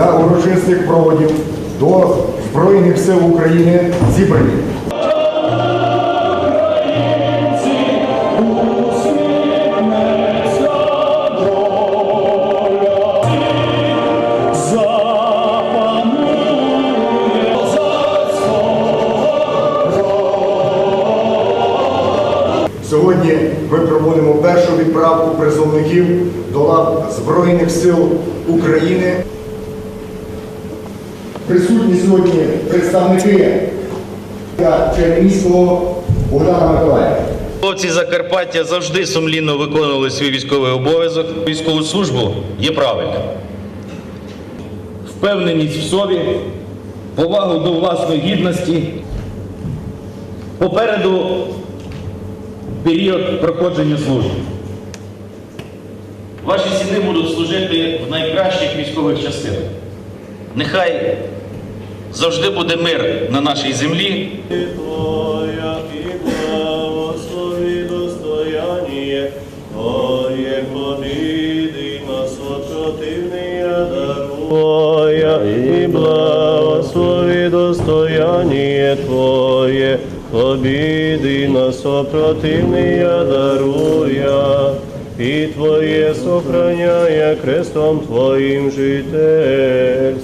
для урочистих проводів до Збройних сил України зібрані. Сьогодні ми проводимо першу відправку призовників до лав Збройних сил України. Присутні сьогодні представники Чернігівського Богдана Миколаєва. Хлопці Закарпаття завжди сумлінно виконували свій військовий обов'язок. Військову службу є правильно. Впевненість в собі, повагу до власної гідності. Попереду період проходження служби. Ваші сини будуть служити в найкращих військових частинах. Нехай завжди буде мир на нашій землі. Твоя и благослови достояние Твое победы нас от противные даруя и благослови достояние Твое победы нас от противные даруя и Твое сохраняя крестом Твоим жительством.